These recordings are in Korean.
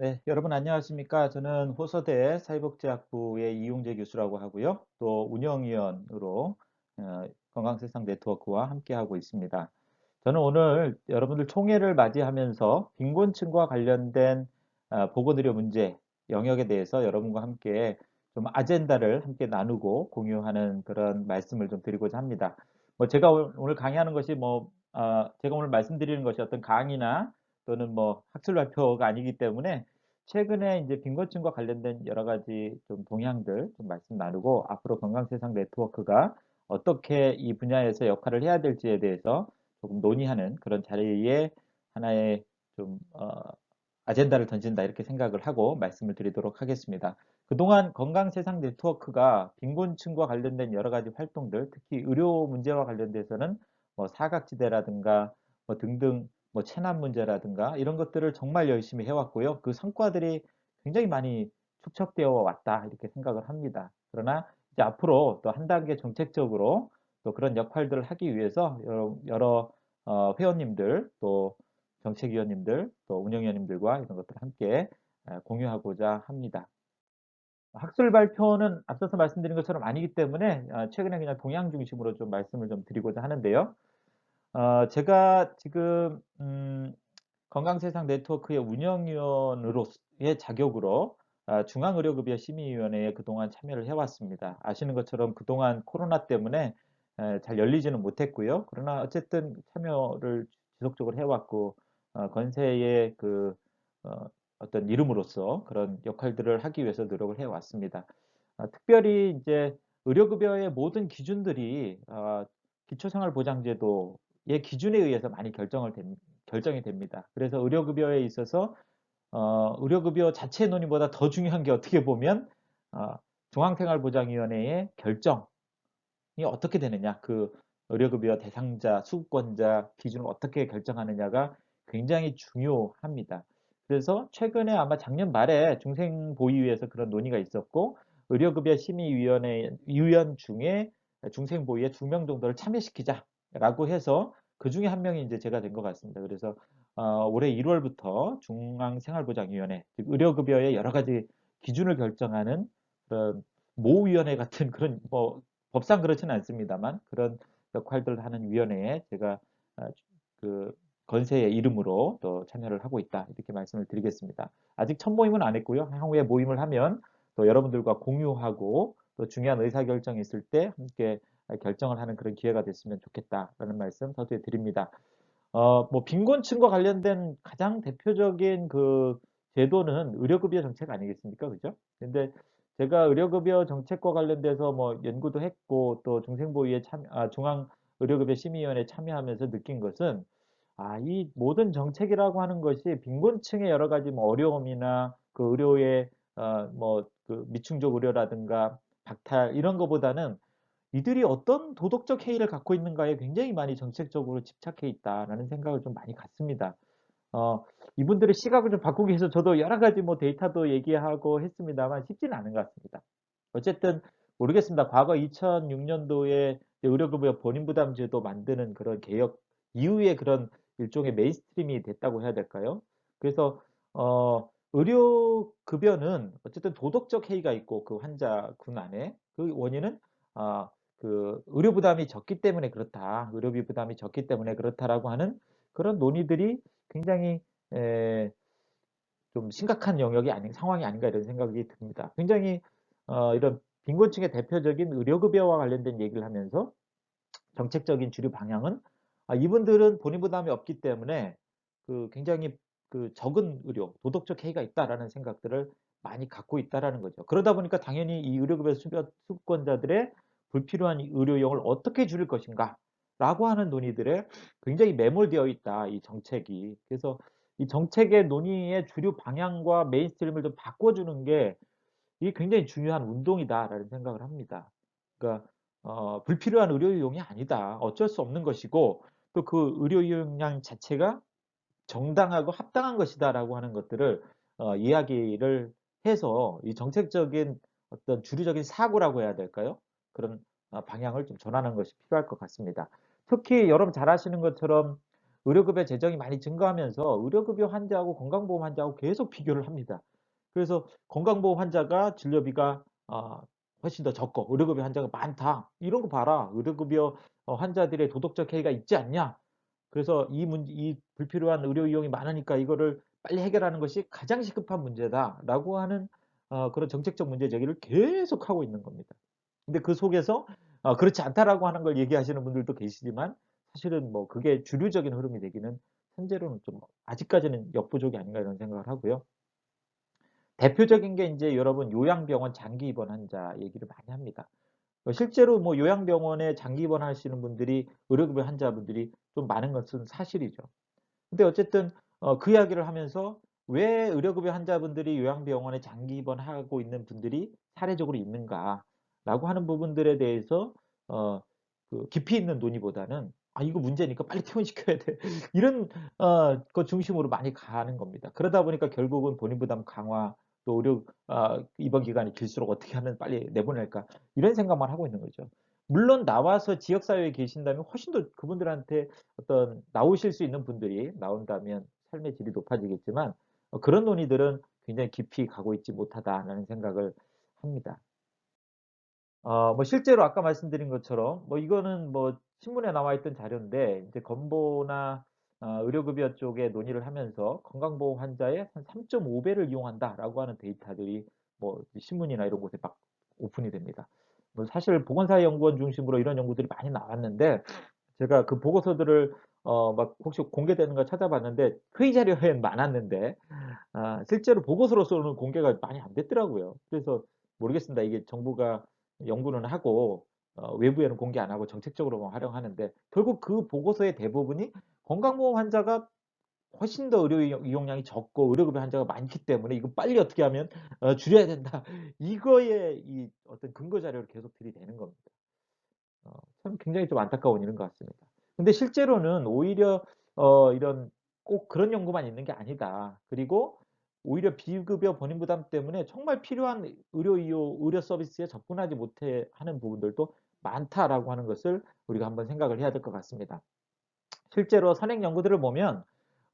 네, 여러분 안녕하십니까? 저는 호서대 사회복지학부의 이용재 교수라고 하고요. 또 운영위원으로 어, 건강세상 네트워크와 함께하고 있습니다. 저는 오늘 여러분들 총회를 맞이하면서 빈곤층과 관련된 어, 보건의료 문제 영역에 대해서 여러분과 함께 좀 아젠다를 함께 나누고 공유하는 그런 말씀을 좀 드리고자 합니다. 뭐 제가 오늘 강의하는 것이 뭐 어, 제가 오늘 말씀드리는 것이 어떤 강의나 또는 뭐 학술 발표가 아니기 때문에 최근에 이제 빈곤층과 관련된 여러 가지 좀 동향들 좀 말씀 나누고 앞으로 건강세상 네트워크가 어떻게 이 분야에서 역할을 해야 될지에 대해서 조금 논의하는 그런 자리에 하나의 좀 어, 아젠다를 던진다 이렇게 생각을 하고 말씀을 드리도록 하겠습니다. 그동안 건강세상 네트워크가 빈곤층과 관련된 여러 가지 활동들, 특히 의료 문제와 관련돼서는 뭐 사각지대라든가 뭐 등등 뭐 체납 문제라든가 이런 것들을 정말 열심히 해왔고요. 그 성과들이 굉장히 많이 축적되어 왔다 이렇게 생각을 합니다. 그러나 이제 앞으로 또 한 단계 정책적으로 또 그런 역할들을 하기 위해서 여러, 여러 어, 회원님들 또 정책위원님들 또 운영위원님들과 이런 것들을 함께 공유하고자 합니다. 학술 발표는 앞서서 말씀드린 것처럼 아니기 때문에 어, 최근에 그냥 동향 중심으로 좀 말씀을 좀 드리고자 하는데요. 어, 제가 지금 음, 건강세상 네트워크의 운영위원으로의 자격으로 아, 중앙의료급여 심의위원회에 그동안 참여를 해왔습니다. 아시는 것처럼 그동안 코로나 때문에 에, 잘 열리지는 못했고요. 그러나 어쨌든 참여를 지속적으로 해왔고 어, 건세의 그 어, 어떤 이름으로서 그런 역할들을 하기 위해서 노력을 해왔습니다. 아, 특별히 이제 의료급여의 모든 기준들이 아, 기초생활보장제도 의 기준에 의해서 많이 결정을 됩, 결정이 됩니다. 그래서 의료급여에 있어서 어, 의료급여 자체 논의보다 더 중요한 게 어떻게 보면 어, 중앙생활보장위원회의 결정이 어떻게 되느냐 그 의료급여 대상자, 수급권자 기준을 어떻게 결정하느냐가 굉장히 중요합니다. 그래서 최근에 아마 작년 말에 중생보위에서 그런 논의가 있었고 의료급여 심의위원회 위원 중에 중생보위에 두 명 정도를 참여시키자 라고 해서 그 중에 한 명이 이제 제가 된 것 같습니다. 그래서 어, 올해 1월부터 중앙생활보장위원회, 즉 의료급여의 여러 가지 기준을 결정하는 그런 모위원회 같은 그런 뭐 법상 그렇지는 않습니다만 그런 역할들을 하는 위원회에 제가 어, 그 건세의 이름으로 또 참여를 하고 있다 이렇게 말씀을 드리겠습니다. 아직 첫 모임은 안 했고요. 향후에 모임을 하면 또 여러분들과 공유하고 또 중요한 의사결정이 있을 때 함께 결정을 하는 그런 기회가 됐으면 좋겠다라는 말씀 서두에 드립니다. 어, 뭐 빈곤층과 관련된 가장 대표적인 그 제도는 의료급여 정책 아니겠습니까? 그죠? 근데 제가 의료급여 정책과 관련돼서 뭐 연구도 했고 또 중생보위에 참, 아, 중앙 의료급여 심의위원회에 참여하면서 느낀 것은 아, 이 모든 정책이라고 하는 것이 빈곤층의 여러 가지 뭐 어려움이나 그 의료의 어, 뭐그 미충족 의료라든가 박탈 이런 것보다는 이들이 어떤 도덕적 해이를 갖고 있는가에 굉장히 많이 정책적으로 집착해 있다라는 생각을 좀 많이 갖습니다. 어, 이분들의 시각을 좀 바꾸기 위해서 저도 여러 가지 뭐 데이터도 얘기하고 했습니다만 쉽지는 않은 것 같습니다. 어쨌든 모르겠습니다. 과거 2006년도에 의료급여 본인부담제도 만드는 그런 개혁 이후에 그런 일종의 메인스트림이 됐다고 해야 될까요? 그래서 어, 의료급여는 어쨌든 도덕적 해이가 있고 그 환자군 안에 그 원인은 아, 그 의료 부담이 적기 때문에 그렇다. 의료비 부담이 적기 때문에 그렇다라고 하는 그런 논의들이 굉장히 에, 좀 심각한 영역이 아닌 상황이 아닌가 이런 생각이 듭니다. 굉장히 어, 이런 빈곤층의 대표적인 의료급여와 관련된 얘기를 하면서 정책적인 주류 방향은 아, 이분들은 본인 부담이 없기 때문에 그 굉장히 그 적은 의료, 도덕적 해이가 있다라는 생각들을 많이 갖고 있다라는 거죠. 그러다 보니까 당연히 이 의료급여 수급권자들의 불필요한 의료용을 어떻게 줄일 것인가 라고 하는 논의들에 굉장히 매몰되어 있다 이 정책이 그래서 이 정책의 논의의 주류 방향과 메인스트림을 좀 바꿔주는 게 이게 굉장히 중요한 운동이다라는 생각을 합니다. 그러니까 어, 불필요한 의료용이 아니다. 어쩔 수 없는 것이고 또 그 의료용량 자체가 정당하고 합당한 것이다라고 하는 것들을 어, 이야기를 해서 이 정책적인 어떤 주류적인 사고라고 해야 될까요? 그런 어, 방향을 좀 전하는 것이 필요할 것 같습니다. 특히 여러분 잘 아시는 것처럼 의료급여 재정이 많이 증가하면서 의료급여 환자하고 건강보험 환자하고 계속 비교를 합니다. 그래서 건강보험 환자가 진료비가 어 훨씬 더 적고 의료급여 환자가 많다. 이런 거 봐라. 의료급여 어 환자들의 도덕적 해이가 있지 않냐. 그래서 이 문제 이 불필요한 의료 이용이 많으니까 이거를 빨리 해결하는 것이 가장 시급한 문제다라고 하는 어 그런 정책적 문제 제기를 계속하고 있는 겁니다. 근데 그 속에서 어 그렇지 않다라고 하는 걸 얘기하시는 분들도 계시지만 사실은 뭐 그게 주류적인 흐름이 되기는 현재로는 좀 아직까지는 역부족이 아닌가 이런 생각을 하고요. 대표적인 게 인제 여러분 요양병원 장기 입원 환자 얘기를 많이 합니다. 어 실제로 뭐 요양병원에 장기 입원하시는 분들이 의료급여 환자분들이 좀 많은 것은 사실이죠. 근데 어쨌든 어 그 이야기를 하면서 왜 의료급여 환자분들이 요양병원에 장기 입원하고 있는 분들이 사례적으로 있는가 라고 하는 부분들에 대해서 어 그 깊이 있는 논의보다는 '아 이거 문제니까 빨리 퇴원시켜야 돼.' 이런 어것 중심으로 많이 가는 겁니다. 그러다 보니까 결국은 본인 부담 강화 또 의료 아 입원 기간이 길수록 '어떻게 하면 빨리 내보낼까.' 이런 생각만 하고 있는 거죠. 물론 나와서 지역 사회에 계신다면 훨씬 더 그분들한테 어떤 나오실 수 있는 분들이 나온다면 삶의 질이 높아지겠지만 어 그런 논의들은 굉장히 깊이 가고 있지 못하다라는 생각을 합니다. 어 뭐 실제로 아까 말씀드린 것처럼 뭐 이거는 뭐 신문에 나와 있던 자료인데 이제 건보나 어 의료급여 쪽에 논의를 하면서 "건강보험 환자의 한 3.5 배를 이용한다."라고 하는 데이터들이 뭐 신문이나 이런 곳에 막 오픈이 됩니다. 뭐 사실 보건사회연구원 중심으로 이런 연구들이 많이 나왔는데 제가 그 보고서들을 어 막 혹시 공개되는 걸 찾아봤는데 회의 자료엔 많았는데 아 실제로 보고서로서는 공개가 많이 안 됐더라고요. 그래서 모르겠습니다. 이게 정부가 연구는 하고 어 외부에는 공개 안 하고 정책적으로만 활용하는데 결국 그 보고서의 대부분이 건강보험 환자가 훨씬 더 의료 이용 이용량이 적고 의료급여 환자가 많기 때문에 "이거 빨리 어떻게 하면 어 줄여야 된다." 이거에 이 어떤 근거 자료를 계속 들이대는 겁니다. 어 참 굉장히 좀 안타까운 일인 것 같습니다. 근데 실제로는 오히려 어 이런 꼭 그런 연구만 있는 게 아니다. 그리고 오히려 비급여 본인 부담 때문에 정말 필요한 의료 이용 의료 서비스에 접근하지 못해 하는 부분들도 많다라고 하는 것을 우리가 한번 생각을 해야 될 것 같습니다. 실제로 선행 연구들을 보면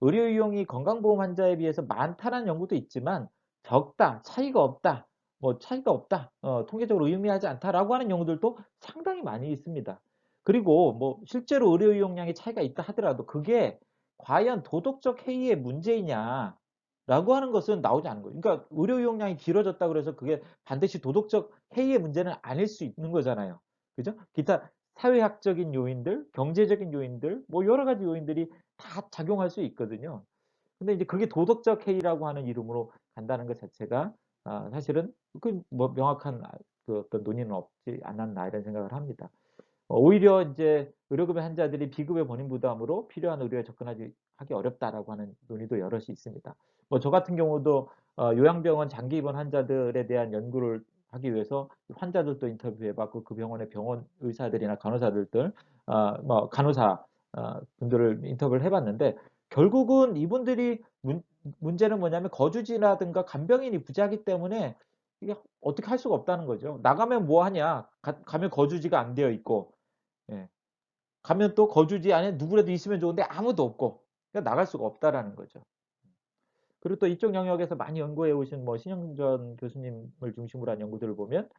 의료 이용이 건강보험 환자에 비해서 많다라는 연구도 있지만 적다, 차이가 없다, 뭐 차이가 없다, 어 통계적으로 의미하지 않다라고 하는 연구들도 상당히 많이 있습니다. 그리고 뭐 실제로 의료 이용량의 차이가 있다 하더라도 그게 과연 도덕적 해이의 문제이냐 라고 하는 것은 나오지 않은 거예요. 그러니까 의료 이용량이 길어졌다 그래서 그게 반드시 도덕적 해이의 문제는 아닐 수 있는 거잖아요. 그죠? 기타 사회학적인 요인들, 경제적인 요인들 뭐 여러 가지 요인들이 다 작용할 수 있거든요. 근데 이제 그게 도덕적 해이라고 하는 이름으로 간다는 것 자체가 아 사실은 그 뭐 명확한 아그 어떤 논의는 없지 않았나 이런 생각을 합니다. 어 오히려 인제 의료급여 환자들이 비급여 본인 부담으로 필요한 의료에 접근하지 하기 어렵다라고 하는 논의도 여럿이 있습니다. 뭐 저 같은 경우도 어 요양병원 장기 입원 환자들에 대한 연구를 하기 위해서 환자들도 인터뷰해 봤고 그 병원의 병원 의사들이나 간호사들들 아뭐 간호사 어 분들을 인터뷰를 해 봤는데 결국은 이분들이 문 문제는 뭐냐면 거주지라든가 간병인이 부재하기 때문에 이게 어떻게 할 수가 없다는 거죠. 나가면 뭐 하냐. 가 가면 거주지가 안 되어 있고 예. 가면 또 거주지 안에 누구라도 있으면 좋은데 아무도 없고 그러니까 나갈 수가 없다라는 거죠. 그리고 또 이쪽 영역에서 많이 연구해 오신 뭐 신영전 교수님을 중심으로 한 연구들을 보면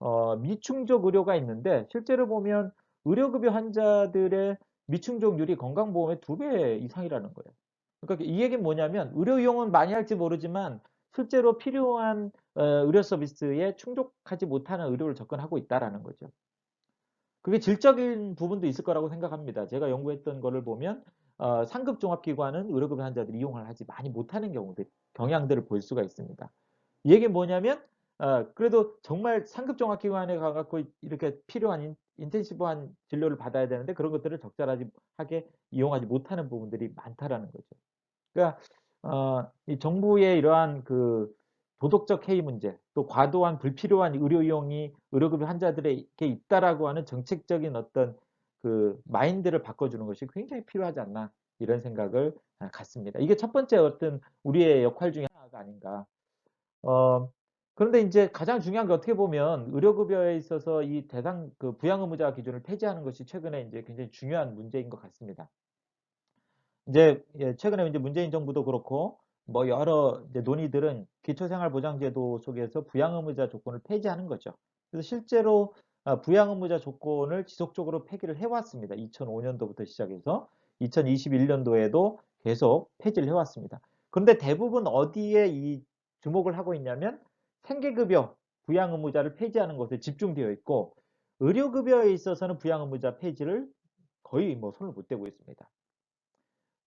어 미충족 의료가 있는데 실제로 보면 의료급여 환자들의 미충족률이 건강보험의 2배 이상이라는 거예요. 그러니까 이 얘기는 뭐냐면 의료 이용은 많이 할지 모르지만 실제로 필요한 어 의료 서비스에 충족하지 못하는 의료를 접근하고 있다라는 거죠. 그게 질적인 부분도 있을 거라고 생각합니다. 제가 연구했던 거를 보면 어 상급 종합기관은 의료급여 환자들이 이용을 하지 많이 못하는 경우들 경향들을 볼 수가 있습니다. 이 얘기는 뭐냐면 어 그래도 정말 상급 종합기관에 가 갖고 이렇게 필요한 인 인텐시브한 진료를 받아야 되는데 그런 것들을 적절하지 하게 이용하지 못하는 부분들이 많다라는 거죠. 그러니까 어이 정부의 이러한 그 도덕적 해이 문제 또 과도한 불필요한 의료 이용이 의료급여 환자들에게 있다라고 하는 정책적인 어떤 그 마인드를 바꿔주는 것이 굉장히 필요하지 않나 이런 생각을 아 갖습니다. 이게 첫 번째 어떤 우리의 역할 중에 하나가 아닌가. 어 그런데 인제 가장 중요한 게 어떻게 보면 의료급여에 있어서 이 대상 그 부양 의무자 기준을 폐지하는 것이 최근에 인제 굉장히 중요한 문제인 것 같습니다. 이제 예, 최근에 이제 문재인 정부도 그렇고 뭐 여러 논의들은 기초생활보장제도 속에서 부양의무자 조건을 폐지하는 거죠. 그래서 실제로 아, 부양의무자 조건을 지속적으로 폐기를 해왔습니다. 2005년도부터 시작해서 2021년도에도 계속 폐지를 해왔습니다. 그런데 대부분 어디에 이 주목을 하고 있냐면 생계급여 부양의무자를 폐지하는 것에 집중되어 있고 의료급여에 있어서는 부양의무자 폐지를 거의 뭐 손을 못 대고 있습니다.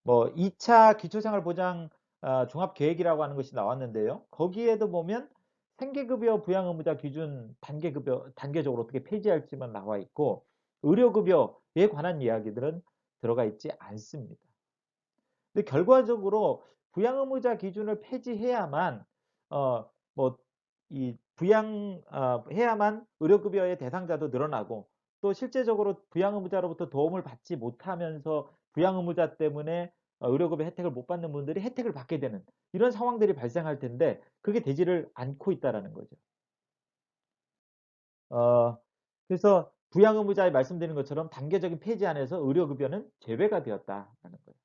뭐 2차 기초생활보장 아, 종합계획이라고 하는 것이 나왔는데요. 거기에도 보면 생계급여 부양의무자 기준 단계급여 단계적으로 어떻게 폐지할지만 나와 있고 의료급여에 관한 이야기들은 들어가 있지 않습니다. 근데 결과적으로 부양의무자 기준을 폐지해야만 어 뭐 이 부양 어, 해야만 의료급여의 대상자도 늘어나고 또 실제적으로 부양의무자로부터 도움을 받지 못하면서 부양의무자 때문에 어, 의료급여 혜택을 못 받는 분들이 혜택을 받게 되는 이런 상황들이 발생할 텐데 그게 되지를 않고 있다라는 거죠. 어, 그래서 부양의무자에 말씀드린 것처럼 단계적인 폐지 안에서 의료급여는 제외가 되었다라는 거예요.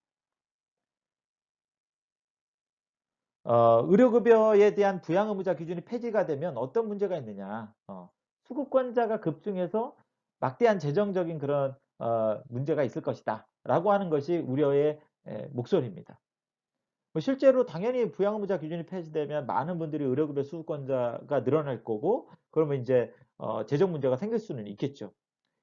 어, 의료급여에 대한 부양의무자 기준이 폐지가 되면 어떤 문제가 있느냐. 어, 수급권자가 급증해서 막대한 재정적인 그런 어, 문제가 있을 것이다. 라고 하는 것이 우려의 에, 목소리입니다. 뭐 실제로 당연히 부양의무자 기준이 폐지되면 많은 분들이 의료급여 수급권자가 늘어날 거고 그러면 이제 어, 재정 문제가 생길 수는 있겠죠.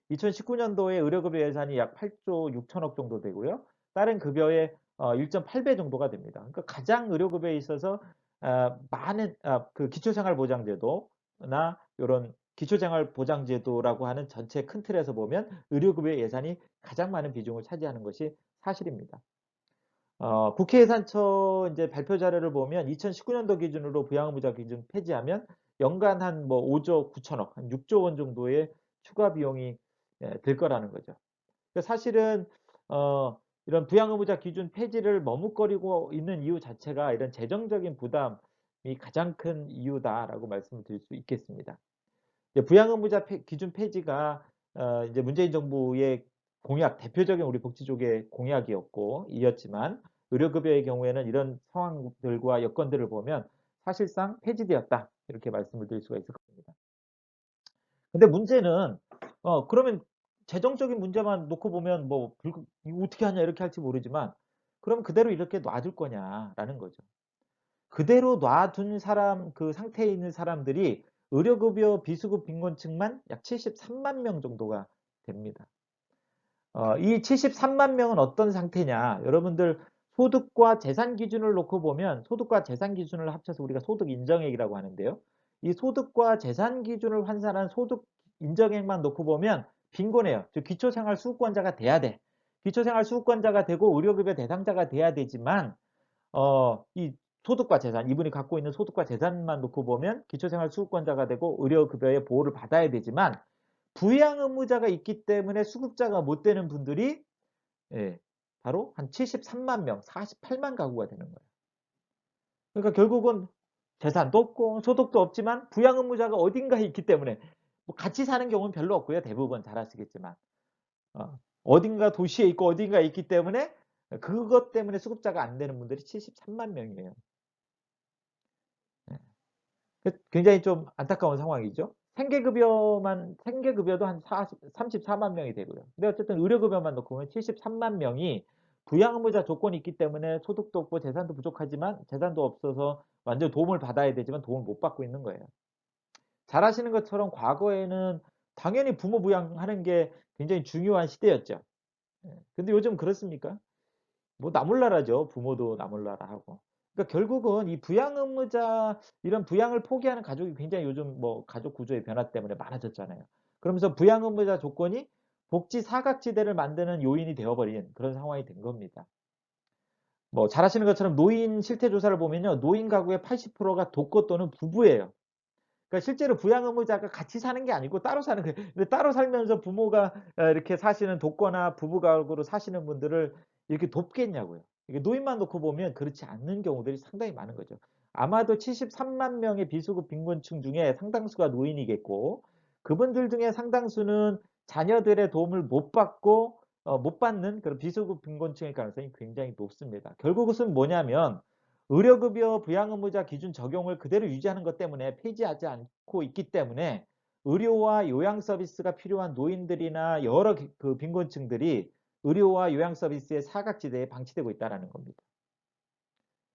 2019년도에 의료급여 예산이 약 8조 6천억 정도 되고요. 다른 급여의 어, 1.8배 정도가 됩니다. 그러니까 가장 의료급여에 있어서 어, 많은 어, 그 기초생활보장제도나 이런 기초생활보장제도라고 하는 전체 큰 틀에서 보면 의료급여 예산이 가장 많은 비중을 차지하는 것이 사실입니다. 어, 국회 예산처 이제 발표 자료를 보면 2019년도 기준으로 부양의무자 기준 폐지하면 연간 한 뭐 5조 9천억, 한 6조 원 정도의 추가 비용이 예, 들 거라는 거죠. 그러니까 사실은 어, 이런 부양의무자 기준 폐지를 머뭇거리고 있는 이유 자체가 이런 재정적인 부담이 가장 큰 이유다라고 말씀을 드릴 수 있겠습니다. 부양의무자 기준 폐지가 어, 이제 문재인 정부의 공약, 대표적인 우리 복지족의 공약이었고 이었지만 의료급여의 경우에는 이런 상황들과 여건들을 보면 사실상 폐지되었다 이렇게 말씀을 드릴 수가 있을 겁니다. 근데 문제는 어 그러면 재정적인 문제만 놓고 보면 뭐 어떻게 하냐 이렇게 할지 모르지만 그럼 그대로 이렇게 놔둘 거냐라는 거죠. 그대로 놔둔 사람 그 상태에 있는 사람들이 의료급여 비수급 빈곤층만 약 73만 명 정도가 됩니다. 어, 이 73만 명은 어떤 상태냐? 여러분들 소득과 재산 기준을 놓고 보면 소득과 재산 기준을 합쳐서 우리가 소득 인정액이라고 하는데요. 이 소득과 재산 기준을 환산한 소득 인정액만 놓고 보면 빈곤해요. 즉 기초생활 수급권자가 돼야 돼. 기초생활 수급권자가 되고 의료급여 대상자가 돼야 되지만 어, 이 소득과 재산, 이분이 갖고 있는 소득과 재산만 놓고 보면 기초생활 수급권자가 되고 의료급여의 보호를 받아야 되지만 부양 의무자가 있기 때문에 수급자가 못 되는 분들이 예, 바로 한 73만 명, 48만 가구가 되는 거예요. 그러니까 결국은 재산도 없고 소득도 없지만 부양 의무자가 어딘가에 있기 때문에 뭐 같이 사는 경우는 별로 없고요. 대부분 잘 아시겠지만 어, 딘가 도시에 있고 어딘가에 있기 때문에 그것 때문에 수급자가 안 되는 분들이 73만 명이에요. 네. 그 굉장히 좀 안타까운 상황이죠. 생계급여만 생계급여도 한 40, 34만 명이 되고요. 근데 어쨌든 의료급여만 놓고 보면 73만 명이 부양의무자 조건이 있기 때문에 소득도 없고 재산도 부족하지만 재산도 없어서 완전 도움을 받아야 되지만 도움을 못 받고 있는 거예요. 잘 아시는 것처럼 과거에는 당연히 부모 부양하는 게 굉장히 중요한 시대였죠. 예. 근데 요즘 그렇습니까? 뭐 나몰라라죠. 부모도 나몰라라 하고. 그러니까 결국은 이 부양 의무자 이런 부양을 포기하는 가족이 굉장히 요즘 뭐 가족 구조의 변화 때문에 많아졌잖아요. 그러면서 부양 의무자 조건이 복지 사각지대를 만드는 요인이 되어버린 그런 상황이 된 겁니다. 뭐 잘 아시는 것처럼 노인 실태 조사를 보면요. 노인 가구의 80%가 독거 또는 부부예요. 그러니까 실제로 부양 의무자가 같이 사는 게 아니고 따로 사는 거예요. 근데 따로 살면서 부모가 어, 이렇게 사시는 독거나 부부 가구로 사시는 분들을 이렇게 돕겠냐고요. 노인만 놓고 보면 그렇지 않는 경우들이 상당히 많은 거죠. 아마도 73만 명의 비수급 빈곤층 중에 상당수가 노인이겠고 그분들 중에 상당수는 자녀들의 도움을 못 받고 어, 못 받는 그런 비수급 빈곤층일 가능성이 굉장히 높습니다. 결국 그것은 뭐냐면 의료급여 부양의무자 기준 적용을 그대로 유지하는 것 때문에 폐지하지 않고 있기 때문에 의료와 요양 서비스가 필요한 노인들이나 여러 기- 그 빈곤층들이 의료와 요양 서비스의 사각지대에 방치되고 있다는 겁니다.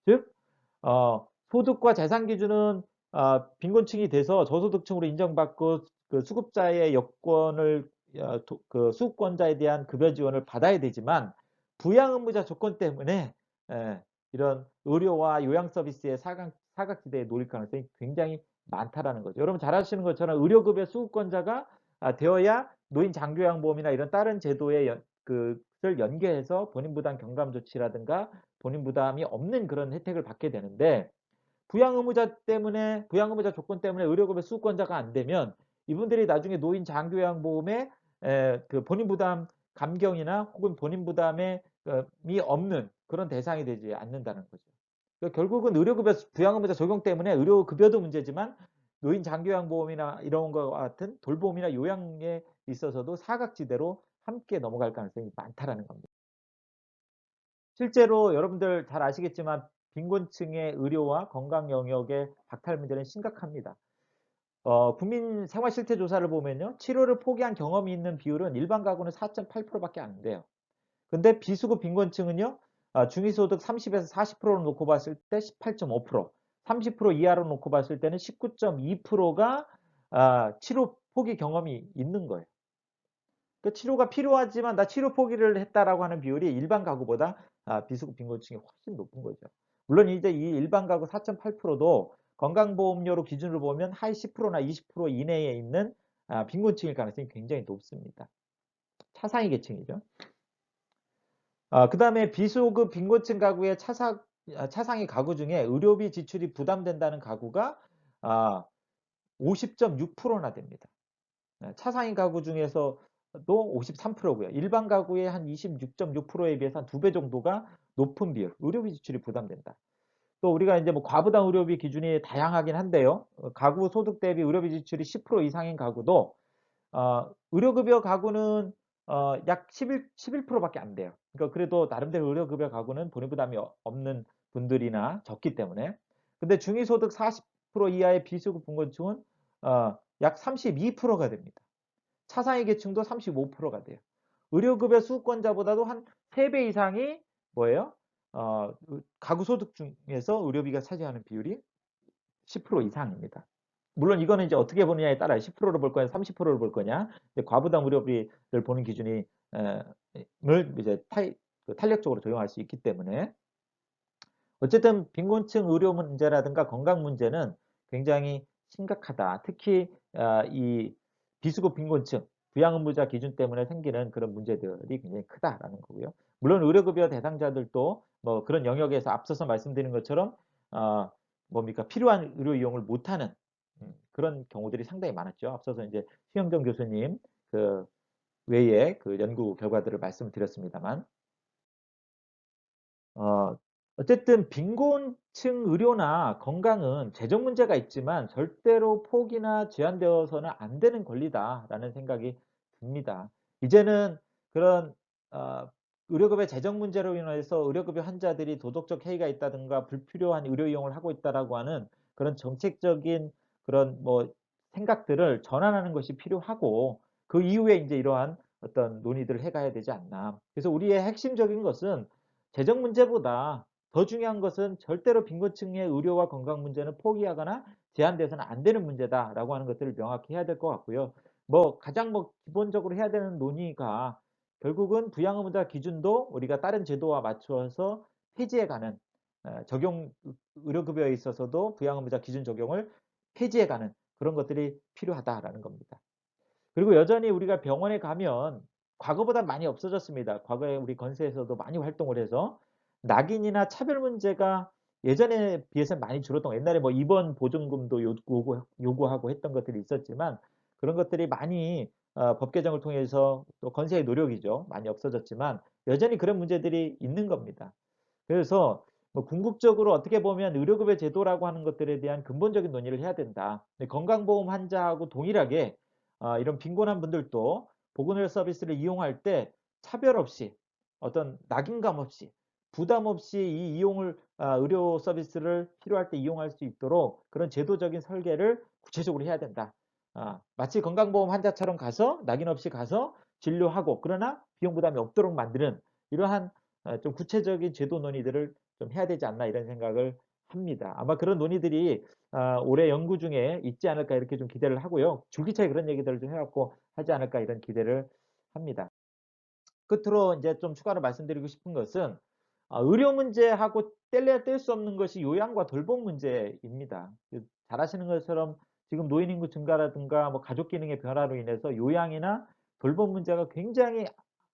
즉, 어, 소득과 재산 기준은 어, 빈곤층이 돼서 저소득층으로 인정받고 그 수급자의 여건을 어, 도- 그 수급권자에 대한 급여 지원을 받아야 되지만 부양 의무자 조건 때문에 예, 이런 의료와 요양 서비스의 사각, 사각지대에 놓일 가능성이 굉장히 많다라는 거죠. 여러분 잘 아시는 것처럼 의료급여 수급권자가 아, 되어야 노인 장교양보험이나 이런 다른 제도에 연, 그를 연계해서 본인 부담 경감 조치라든가 본인 부담이 없는 그런 혜택을 받게 되는데 부양 의무자 때문에 부양 의무자 조건 때문에 의료급여 수급권자가 안 되면 이분들이 나중에 노인 장교양보험에 에, 그 본인 부담 감경이나 혹은 본인 부담이 없는 그런 대상이 되지 않는다는 거죠. 그러니까 결국은 의료급여 부양 의무자 적용 때문에 의료급여도 문제지만 노인 장교양보험이나 이런 것과 같은 돌봄이나 요양에 있어서도 사각지대로 함께 넘어갈 가능성이 많다라는 겁니다. 실제로 여러분들 잘 아시겠지만 빈곤층의 의료와 건강 영역의 박탈 문제는 심각합니다. 어, 국민 생활 실태 조사를 보면요. 치료를 포기한 경험이 있는 비율은 일반 가구는 4.8%밖에 안 돼요. 근데 비수급 빈곤층은요. 아, 중위소득 30에서 40%를 놓고 봤을 때 18.5%, 30% 이하로 놓고 봤을 때는 19.2%가 아, 치료 포기 경험이 있는 거예요. 그 치료가 필요하지만 나 치료 포기를 했다라고 하는 비율이 일반 가구보다 아, 비수급 빈곤층이 훨씬 높은 거죠. 물론 이제 이 일반 가구 4.8%도 건강보험료로 기준으로 보면 하위 10%나 20% 이내에 있는 아, 빈곤층일 가능성이 굉장히 높습니다. 차상위 계층이죠. 아, 그 다음에 비소급 빈곤층 가구의 차상, 아, 차상위 가구 중에 의료비 지출이 부담된다는 가구가 아, 50.6%나 됩니다. 네, 차상위 가구 중에서 도 53%고요. 일반 가구의 한 26.6%에 비해서 한 두 배 정도가 높은 비율, 의료비 지출이 부담된다. 또 우리가 이제 뭐 과부담 의료비 기준이 다양하긴 한데요. 어, 가구 소득 대비 의료비 지출이 10% 이상인 가구도 어, 의료급여 가구는 어, 약 11, 11%밖에 안 돼요. 그러니까 그래도 나름대로 의료급여 가구는 본인 부담이 어- 없는 분들이나 적기 때문에. 근데 중위소득 40% 이하의 비수급 빈곤층은 어, 약 32%가 됩니다. 차상위 계층도 35%가 돼요. 의료급여 수급권자보다도 한 3배 이상이 뭐예요? 어, 가구 소득 중에서 의료비가 차지하는 비율이 10% 이상입니다. 물론 이거는 이제 어떻게 보느냐에 따라 10%를 볼 거냐, 30%를 볼 거냐, 과부담 의료비를 보는 기준이 에, 을 이제 탈, 그 탄력적으로 적용할 수 있기 때문에 어쨌든 빈곤층 의료 문제라든가 건강 문제는 굉장히 심각하다. 특히 아, 이 비수급 빈곤층, 부양의무자 기준 때문에 생기는 그런 문제들이 굉장히 크다라는 거고요. 물론 의료급여 대상자들도 뭐 그런 영역에서 앞서서 말씀드린 것처럼 어, 뭡니까 필요한 의료 이용을 못하는 음, 그런 경우들이 상당히 많았죠. 앞서서 이제 수영정 교수님 그 외에 그 연구 결과들을 말씀드렸습니다만 어, 어쨌든 빈곤층 의료나 건강은 재정 문제가 있지만 절대로 포기나 제한되어서는 안 되는 권리다라는 생각이 듭니다. 이제는 그런 어, 의료급여 재정 문제로 인해서 의료급여 환자들이 도덕적 해이가 있다든가 불필요한 의료 이용을 하고 있다라고 하는 그런 정책적인 그런 뭐 생각들을 전환하는 것이 필요하고 그 이후에 이제 이러한 어떤 논의들을 해가야 되지 않나. 그래서 우리의 핵심적인 것은 재정 문제보다 더 중요한 것은 절대로 빈곤층의 의료와 건강 문제는 포기하거나 제한돼서는 안 되는 문제다라고 하는 것들을 명확히 해야 될 것 같고요. 뭐 가장 뭐 기본적으로 해야 되는 논의가 결국은 부양의무자 기준도 우리가 다른 제도와 맞추어서 폐지해가는 어, 적용 의료급여에 있어서도 부양의무자 기준 적용을 폐지해가는 그런 것들이 필요하다라는 겁니다. 그리고 여전히 우리가 병원에 가면 과거보다 많이 없어졌습니다. 과거에 우리 건세에서도 많이 활동을 해서 낙인이나 차별 문제가 예전에 비해서 많이 줄었던 거. 옛날에 뭐 입원 보증금도 요구, 요구하고 했던 것들이 있었지만 그런 것들이 많이 어, 법 개정을 통해서 또 건세의 노력이죠. 많이 없어졌지만 여전히 그런 문제들이 있는 겁니다. 그래서 뭐 궁극적으로 어떻게 보면 의료급여 제도라고 하는 것들에 대한 근본적인 논의를 해야 된다. 건강보험 환자하고 동일하게 어, 이런 빈곤한 분들도 보건의료 서비스를 이용할 때 차별 없이 어떤 낙인감 없이 부담 없이 이 이용을 아, 의료 서비스를 필요할 때 이용할 수 있도록 그런 제도적인 설계를 구체적으로 해야 된다. 아, 마치 건강보험 환자처럼 가서 낙인 없이 가서 진료하고 그러나 비용 부담이 없도록 만드는 이러한 아, 좀 구체적인 제도 논의들을 좀 해야 되지 않나 이런 생각을 합니다. 아마 그런 논의들이 아, 올해 연구 중에 있지 않을까 이렇게 좀 기대를 하고요. 줄기차게 그런 얘기들을 좀 해갖고 하지 않을까 이런 기대를 합니다. 끝으로 이제 좀 추가로 말씀드리고 싶은 것은 아, 의료 문제하고 뗄래야 뗄 수 없는 것이 요양과 돌봄 문제입니다. 그잘 아시는 것처럼 지금 노인 인구 증가라든가 뭐 가족 기능의 변화로 인해서 요양이나 돌봄 문제가 굉장히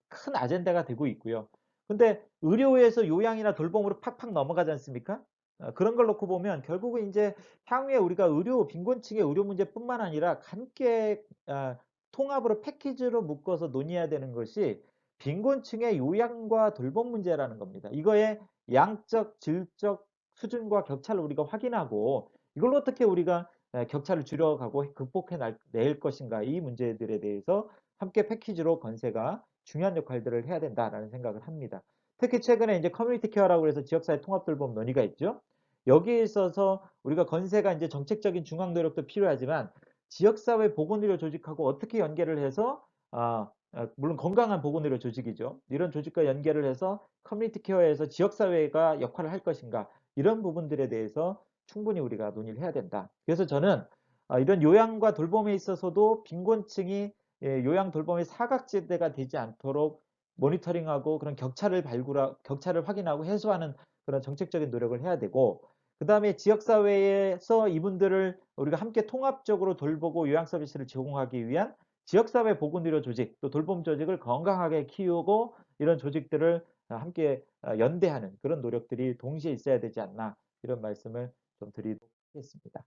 큰 아젠다가 되고 있고요. 근데 의료에서 요양이나 돌봄으로 팍팍 넘어가지 않습니까? 어, 그런 걸 놓고 보면 결국은 이제 향후에 우리가 의료 빈곤층의 의료 문제뿐만 아니라 함께 아, 통합으로 패키지로 묶어서 논의해야 되는 것이 빈곤층의 요양과 돌봄 문제라는 겁니다. 이거의 양적, 질적 수준과 격차를 우리가 확인하고 이걸로 어떻게 우리가 격차를 줄여가고 극복해 낼 것인가 이 문제들에 대해서 함께 패키지로 건세가 중요한 역할들을 해야 된다라는 생각을 합니다. 특히 최근에 이제 커뮤니티 케어라고 해서 지역사회 통합 돌봄 논의가 있죠. 여기에 있어서 우리가 건세가 이제 정책적인 중앙 노력도 필요하지만 지역사회 보건의료 조직하고 어떻게 연계를 해서 아, 아, 물론 건강한 보건의료 조직이죠. 이런 조직과 연계를 해서 커뮤니티 케어에서 지역사회가 역할을 할 것인가 이런 부분들에 대해서 충분히 우리가 논의를 해야 된다. 그래서 저는 아, 이런 요양과 돌봄에 있어서도 빈곤층이 예, 요양 돌봄의 사각지대가 되지 않도록 모니터링하고 그런 격차를 발굴하, 격차를 확인하고 해소하는 그런 정책적인 노력을 해야 되고 그 다음에 지역사회에서 이분들을 우리가 함께 통합적으로 돌보고 요양 서비스를 제공하기 위한 지역사회 보건의료 조직 또 돌봄 조직을 건강하게 키우고 이런 조직들을 함께 어, 연대하는 그런 노력들이 동시에 있어야 되지 않나 이런 말씀을 좀 드리도록 하겠습니다.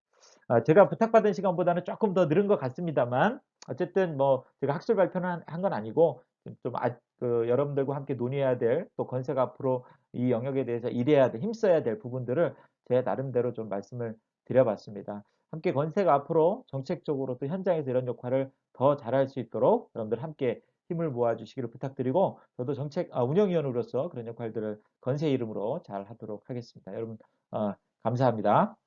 아, 제가 부탁받은 시간보다는 조금 더 늘은 것 같습니다만 어쨌든 뭐 제가 학술 발표는 한 건 아니고 좀 아, 그 여러분들과 함께 논의해야 될 또 건세가 앞으로 이 영역에 대해서 일해야 돼 힘써야 될 부분들을 제 나름대로 좀 말씀을 드려봤습니다. 함께 건세가 앞으로 정책적으로 또 현장에서 이런 역할을 더 잘할 수 있도록 여러분들 함께 힘을 모아주시기를 부탁드리고 저도 정책 아, 운영위원으로서 그런 역할들을 건세 이름으로 잘 하도록 하겠습니다. 여러분 어, 감사합니다.